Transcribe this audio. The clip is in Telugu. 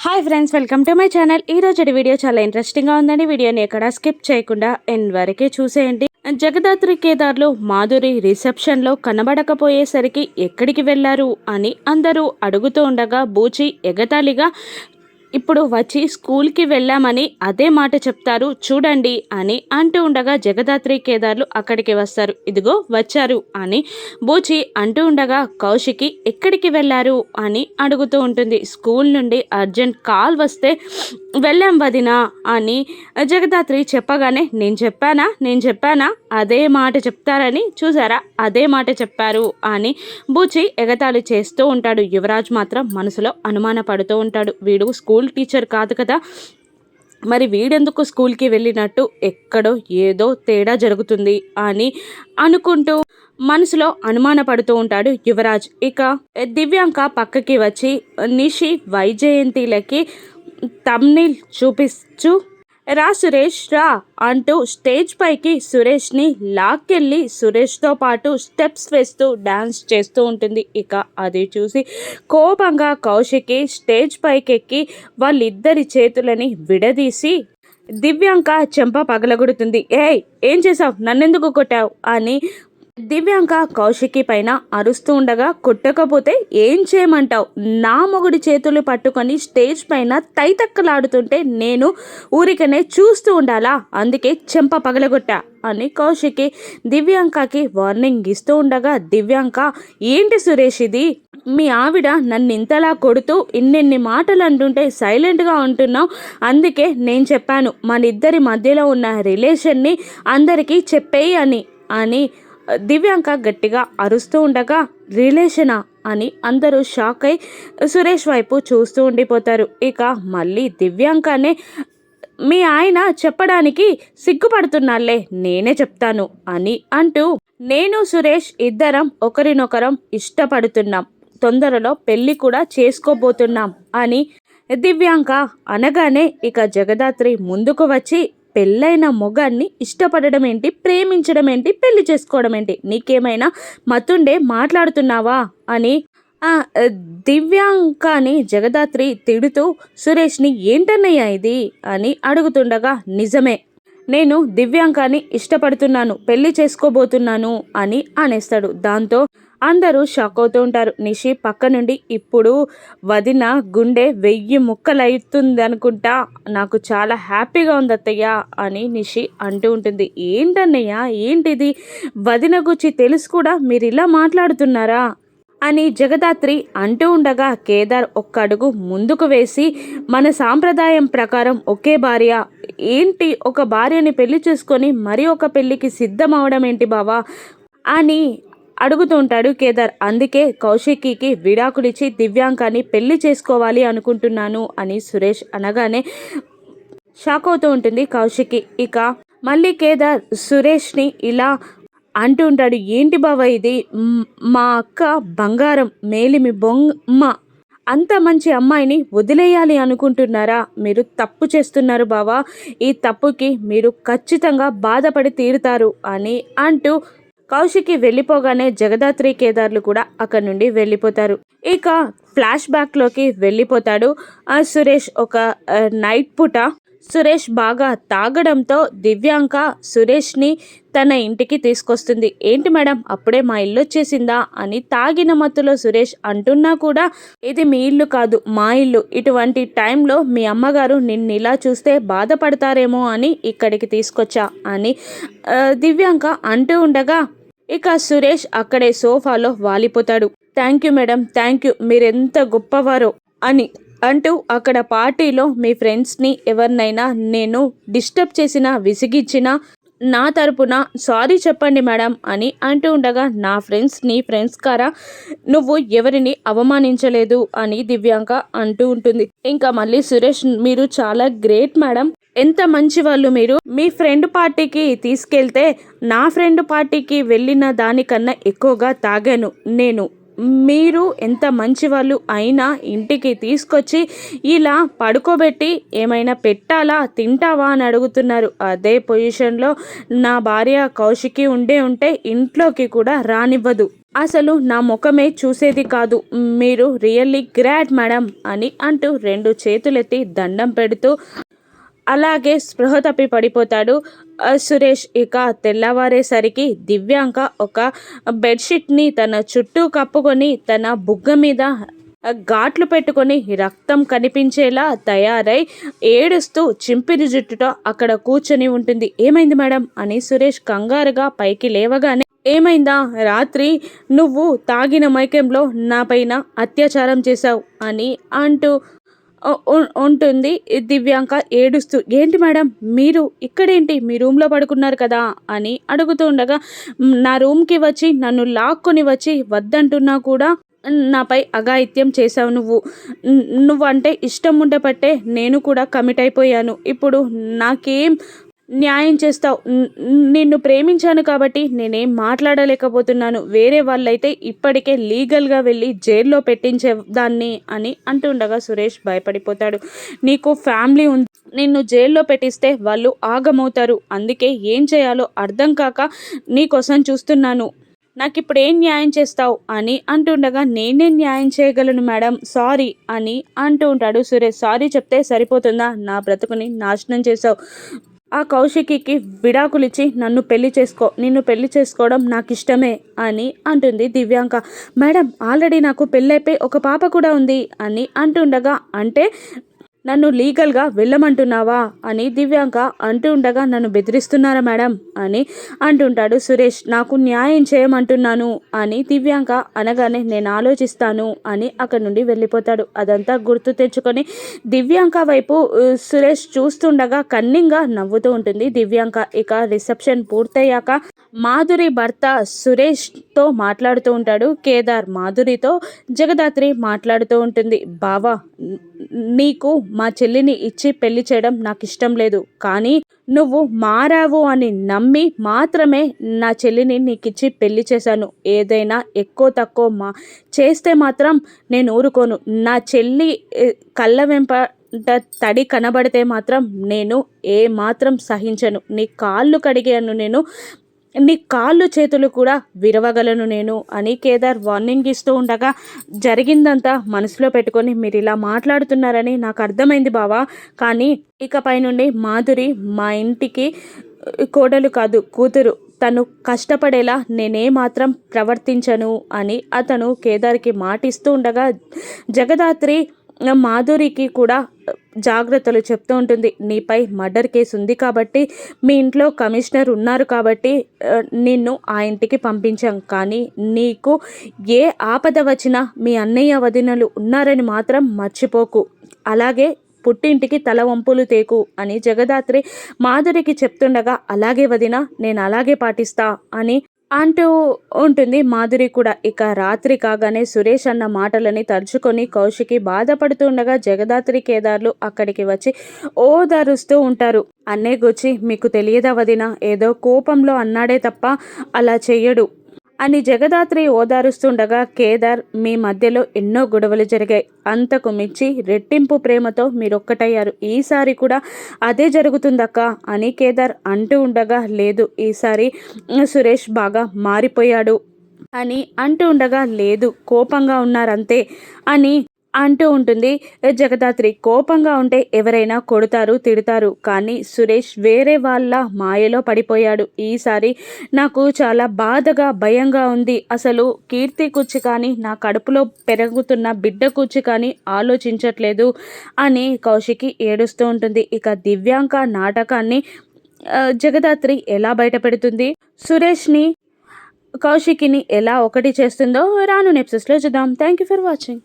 Hi friends welcome to my channel ఈ రోజు వీడియో చాలా ఇంట్రెస్టింగ్గా ఉందండి. వీడియోని ఎక్కడ స్కిప్ చేయకుండా ఎండ్ వరకే చూసేయండి. జగదాత్రి కేదార్లు మాధురి రిసెప్షన్లో కనబడకపోయేసరికి ఎక్కడికి వెళ్ళారు అని అందరూ అడుగుతూ ఉండగా బూచి ఎగతాళిగా ఇప్పుడు వచ్చి స్కూల్కి వెళ్ళామని అదే మాట చెప్తారు చూడండి అని అంటూ ఉండగా జగదాత్రి కేదార్లు అక్కడికి వస్తారు. ఇదిగో వచ్చారు అని బూచి అంటూ ఉండగా కౌశికి ఎక్కడికి వెళ్ళారు అని అడుగుతూ ఉంటుంది. స్కూల్ నుండి అర్జెంట్ కాల్ వస్తే వెళ్ళాం వదినా అని జగదాత్రి చెప్పగానే నేను చెప్పానా నేను చెప్పానా అదే మాట చెప్తారని చూసారా అదే మాట చెప్పారు అని బూచి ఎగతాళి చేస్తూ ఉంటాడు. యువరాజ్ మాత్రం మనసులో అనుమానపడుతూ ఉంటాడు. వీడు స్కూల్ స్కూల్ టీచర్ కాదు కదా. మరి వీడెందుకు స్కూల్కి వెళ్ళినట్టు ఎక్కడో ఏదో తేడా జరుగుతుంది అని అనుకుంటూ మనసులో అనుమానపడుతూ ఉంటాడు యువరాజ్. ఇక దివ్యాంక పక్కకి వచ్చి నిషి వైజయంతిలకి తమ్నిల్ చూపిస్తూ రా సురేష్ రా అంటూ స్టేజ్ పైకి సురేష్ని లాక్కెళ్ళి సురేష్తో పాటు స్టెప్స్ వేస్తూ డ్యాన్స్ చేస్తూ ఉంటుంది. ఇక అది చూసి కోపంగా కౌశికి స్టేజ్ పైకి ఎక్కి వాళ్ళిద్దరి చేతులని విడదీసి దివ్యాంక చెంప పగలగొడుతుంది. ఏయ్ ఏం చేసావు నన్నెందుకు కొట్టావు? అని దివ్యాంక కౌశికి పైన అరుస్తూ ఉండగా కొట్టకపోతే ఏం చేయమంటావు? నా మొగుడి చేతులు పట్టుకొని స్టేజ్ పైన తైతక్కలాడుతుంటే నేను ఊరికనే చూస్తూ ఉండాలా? అందుకే చెంప పగలగొట్టా అని కౌశికి దివ్యాంకకి వార్నింగ్ ఇస్తూ ఉండగా దివ్యాంక ఏంటి సురేష్ ఇది? మీ ఆవిడ నన్ను ఇంతలా కొడుతూ ఇన్నెన్ని మాటలు అంటుంటే సైలెంట్గా ఉంటున్నావు? అందుకే నేను చెప్పాను మన ఇద్దరి మధ్యలో ఉన్న రిలేషన్ని అందరికీ చెప్పేయి అని అని దివ్యాంక గట్టిగా అరుస్తూ ఉండగా రిలేషనా? అని అందరూ షాక్ అయి సురేష్ వైపు చూస్తూ ఉండిపోతారు. ఇక మళ్ళీ దివ్యాంకనే మీ ఆయన చెప్పడానికి సిగ్గుపడుతున్నాలే నేనే చెప్తాను అని అంటూ నేను సురేష్ ఇద్దరం ఒకరినొకరం ఇష్టపడుతున్నాం. తొందరలో పెళ్ళి కూడా చేసుకోబోతున్నాం అని దివ్యాంక అనగానే ఇక జగదాత్రి ముందుకు వచ్చి పెళ్ళైన మొగాన్ని ఇష్టపడడం ఏంటి ప్రేమించడం ఏంటి పెళ్ళి చేసుకోవడం ఏంటి నీకేమైనా మతుండే మాట్లాడుతున్నావా? అని దివ్యాంకాని జగదాత్రి తిడుతూ సురేష్ని ఏంటన్నయ్యా ఇది? అని అడుగుతుండగా నిజమే. నేను దివ్యాంకాని ఇష్టపడుతున్నాను పెళ్ళి చేసుకోబోతున్నాను అని అనేస్తాడు. దాంతో అందరూ షాక్ అవుతూ ఉంటారు. నిషి పక్క నుండి ఇప్పుడు వదిన గుండె వెయ్యి ముక్కలవుతుంది అనుకుంటా నాకు చాలా హ్యాపీగా ఉంది అత్తయ్య అని నిషి అంటూ ఉంటుంది. ఏంటన్నయ్య? ఏంటిది? వదిన గుచ్చి తెలుసు కూడా? మీరు ఇలా మాట్లాడుతున్నారా? అని జగదాత్రి అంటూ ఉండగా కేదార్ ఒక్క అడుగు ముందుకు వేసి మన సాంప్రదాయం ప్రకారం ఒకే భార్య ఏంటి ఒక భార్యని పెళ్ళి చేసుకొని మరి ఒక పెళ్ళికి సిద్ధం అవడం ఏంటి బావా? అని అడుగుతూ ఉంటాడు కేదార్. అందుకే కౌశికికి విడాకులిచ్చి దివ్యాంకాన్ని పెళ్ళి చేసుకోవాలి అనుకుంటున్నాను అని సురేష్ అనగానే షాక్ అవుతూ ఉంటుంది కౌశికి. ఇక మళ్ళీ కేదార్ సురేష్ని ఇలా అంటూ ఉంటాడు ఏంటి బావ ఇది? మా అక్క బంగారం మేలిమి బొమ్మ అంత మంచి అమ్మాయిని వదిలేయాలి అనుకుంటున్నారా? మీరు తప్పు చేస్తున్నారు బావా. ఈ తప్పుకి మీరు ఖచ్చితంగా బాధపడి తీరుతారు అని అంటూ కౌశికి వెళ్ళిపోగానే జగదాత్రి కేదార్లు కూడా అక్కడి నుండి వెళ్ళిపోతారు. ఇక ఫ్లాష్ బ్యాక్లోకి వెళ్ళిపోతాడు. ఆ సురేష్ ఒక నైట్ పూట సురేష్ బాగా తాగడంతో దివ్యాంక సురేష్ని తన ఇంటికి తీసుకొస్తుంది. ఏంటి మేడం అప్పుడే మా ఇల్లు వచ్చేసిందా? అని తాగిన మత్తులో సురేష్ అంటున్నా కూడా ఇది మీ ఇల్లు కాదు మా ఇల్లు. ఇటువంటి టైంలో మీ అమ్మగారు నిన్ను ఇలా చూస్తే బాధపడతారేమో అని ఇక్కడికి తీసుకొచ్చా? అని దివ్యాంక అంటూ ఉండగా ఇక సురేష్ అక్కడే సోఫాలో వాలిపోతాడు. Thank you madam thank you. మీరెంత గొప్పవారో అని అంటూ అక్కడ పార్టీలో మీ ఫ్రెండ్స్ని ఎవరినైనా నేను డిస్టర్బ్ చేసిన విసిగించిన నా తరపున సారీ చెప్పండి మేడం అని అంటూ ఉండగా నా ఫ్రెండ్స్ నీ ఫ్రెండ్స్ కారా? నువ్వు ఎవరిని అవమానించలేదు అని దివ్యాంక అంటూ ఉంటుంది. ఇంకా మళ్ళీ సురేష్ మీరు చాలా గ్రేట్ మేడం. ఎంత మంచి వాళ్ళు మీరు. మీ ఫ్రెండ్ పార్టీకి తీసుకెళ్తే నా ఫ్రెండ్ పార్టీకి వెళ్ళిన దానికన్నా ఎక్కువగా తాగాను నేను. మీరు ఎంత మంచి వాళ్ళు అయినా ఇంటికి తీసుకొచ్చి ఇలా పడుకోబెట్టి ఏమైనా పెట్టాలా తింటావా అని అడుగుతున్నారు. అదే పొజిషన్లో నా భార్య కౌశికి ఉండే ఉంటే ఇంట్లోకి కూడా రానివ్వదు. అసలు నా ముఖమే చూసేది కాదు. మీరు రియల్లీ గ్రాడ్ మేడం అని అంటూ రెండు చేతులెత్తి దండం పెడుతూ అలాగే స్పృహ తప్పి పడిపోతాడు. సురేష్ ఇక తెల్లవారేసరికి దివ్యాంక ఒక బెడ్షీట్ని తన చుట్టూ కప్పుకొని తన బుగ్గ మీద ఘాట్లు పెట్టుకొని రక్తం కనిపించేలా తయారై ఏడుస్తూ చింపిరి జుట్టుతో అక్కడ కూర్చొని ఉంటుంది. ఏమైంది మేడం? అని సురేష్ కంగారుగా పైకి లేవగానే ఏమైందా? రాత్రి నువ్వు తాగిన మైకంలో నా పైన అత్యాచారం చేశావు అని అంటూ ఉంటుంది. దివ్యాంక ఏడుస్తూ ఏంటి మేడం? మీరు ఇక్కడేంటి? మీ రూమ్లో పడుకున్నారు కదా? అని అడుగుతూ ఉండగా నా రూమ్కి వచ్చి నన్ను లాక్కొని వచ్చి వద్దంటున్నా కూడా నాపై అఘాయిత్యం చేశావు నువ్వు. నువ్వంటే ఇష్టం ఉండబట్టే నేను కూడా కమిట్ అయిపోయాను. ఇప్పుడు నాకేం న్యాయం చేస్తావు. నిన్ను ప్రేమించాను కాబట్టి నేనేం మాట్లాడలేకపోతున్నాను. వేరే వాళ్ళైతే ఇప్పటికే లీగల్గా వెళ్ళి జైల్లో పెట్టించే దాన్ని అని అంటుండగా సురేష్ భయపడిపోతాడు. నీకు ఫ్యామిలీ ఉంది నిన్ను జైల్లో పెట్టిస్తే వాళ్ళు ఆగమవుతారు. అందుకే ఏం చేయాలో అర్థం కాక నీకోసం చూస్తున్నాను. నాకు ఇప్పుడు ఏం న్యాయం చేస్తావు? అని అంటుండగా నేనే న్యాయం చేయగలను మేడం? సారీ అని అంటూ ఉంటాడు సురేష్. సారీ చెప్తే సరిపోతుందా? నా బ్రతుకుని నాశనం చేసావు ఆ కౌశికికి విడాకులిచ్చి నన్ను పెళ్ళి చేసుకో నిన్ను పెళ్ళి చేసుకోవడం నాకు ఇష్టమే అని అంటుంది దివ్యాంక. మేడం ఆల్రెడీ నాకు పెళ్ళైపోయి ఒక పాప కూడా ఉంది అని అంటుండగా అంటే నన్ను లీగల్గా వెళ్ళమంటున్నావా? అని దివ్యాంక అంటూ ఉండగా నన్ను బెదిరిస్తున్నారా మేడం? అని అంటుంటాడు సురేష్. నాకు న్యాయం చేయమంటున్నాను అని దివ్యాంక అనగానే నేను ఆలోచిస్తాను అని అక్కడి నుండి వెళ్ళిపోతాడు. అదంతా గుర్తు తెచ్చుకొని దివ్యాంక వైపు సురేష్ చూస్తుండగా కన్నింగా నవ్వుతూ ఉంటుంది దివ్యాంక. ఇక రిసెప్షన్ పూర్తయ్యాక మాధురి భర్త సురేష్తో మాట్లాడుతూ ఉంటాడు. కేదార్ మాధురితో జగదాత్రి మాట్లాడుతూ ఉంటుంది. బావా నీకు మా చెల్లిని ఇచ్చి పెళ్ళి చేయడం నాకు ఇష్టం లేదు. కానీ నువ్వు మారావు అని నమ్మి మాత్రమే నా చెల్లిని నీకిచ్చి పెళ్ళి చేశాను. ఏదైనా ఎక్కువ తక్కువ మా చేస్తే మాత్రం నేను ఊరుకోను. నా చెల్లి కళ్ళ వెంప తడి కనబడితే మాత్రం నేను ఏ మాత్రం సహించను. నీ కాళ్ళు కడిగాను నేను. నీ కాళ్ళు చేతులు కూడా విరవగలను నేను అని కేదార్ వార్నింగ్ ఇస్తూ ఉండగా జరిగిందంతా మనసులో పెట్టుకొని మీరు ఇలా మాట్లాడుతున్నారని నాకు అర్థమైంది బావా. కానీ ఇకపై నుండి మాధురి మా ఇంటికి కోడలు కాదు కూతురు. తను కష్టపడేలా నేనే మాత్రం ప్రవర్తించను అని అతను కేదార్కి మాటిస్తూ ఉండగా జగదాత్రి మాధురికి కూడా జాగ్రత్తలు చెప్తూ ఉంటుంది. నీపై మర్డర్ కేసు ఉంది కాబట్టి మీ ఇంట్లో కమిషనర్ ఉన్నారు కాబట్టి నిన్ను ఆ ఇంటికి పంపించాం. కానీ నీకు ఏ ఆపద వచ్చినా మీ అన్నయ్య వదినలు ఉన్నారని మాత్రం మర్చిపోకు. అలాగే పుట్టింటికి తల వంపులు తేకు అని జగదాత్రి మాధురికి చెప్తుండగా అలాగే వదిన నేను అలాగే పాటిస్తా అని అంటూ ఉంటుంది. మాధురి కూడా ఇక రాత్రి కాగానే సురేష్ అన్న మాటలని తరుచుకొని కౌశికి బాధపడుతుండగా జగదాత్రి కేదార్లు అక్కడికి వచ్చి ఓదారుస్తూ ఉంటారు. అన్నే గుచ్చి మీకు తెలియదా వదిన? ఏదో కోపంలో అన్నాడే తప్ప అలా చెయ్యడు. అని జగదాత్రి ఓదారుస్తుండగా కేదార్ మీ మధ్యలో ఎన్నో గొడవలు జరిగాయి. అంతకు మించి రెట్టింపు ప్రేమతో మీరొక్కటయ్యారు. ఈసారి కూడా అదే జరుగుతుందక్క అని కేదార్ అంటూ ఉండగా లేదు ఈసారి సురేష్ బాగా మారిపోయాడు అని అంటూ ఉండగా లేదు కోపంగా ఉన్నారంతే అని అంటూ ఉంటుంది. జగదాత్రి కోపంగా ఉంటే ఎవరైనా కొడతారు తిడతారు. కానీ సురేష్ వేరే వాళ్ళ మాయలో పడిపోయాడు. ఈసారి నాకు చాలా బాధగా భయంగా ఉంది. అసలు కీర్తి కూర్చి కానీ నా కడుపులో పెరుగుతున్న బిడ్డ కూర్చి కానీ ఆలోచించట్లేదు అని కౌశికి ఏడుస్తూ ఉంటుంది. ఇక దివ్యాంక నాటకాన్ని జగదాత్రి ఎలా బయటపెడుతుంది సురేష్ని కౌశికిని ఎలా ఒకటి చేస్తుందో రాను నెప్సెస్లో చూద్దాం. Thank you for watching.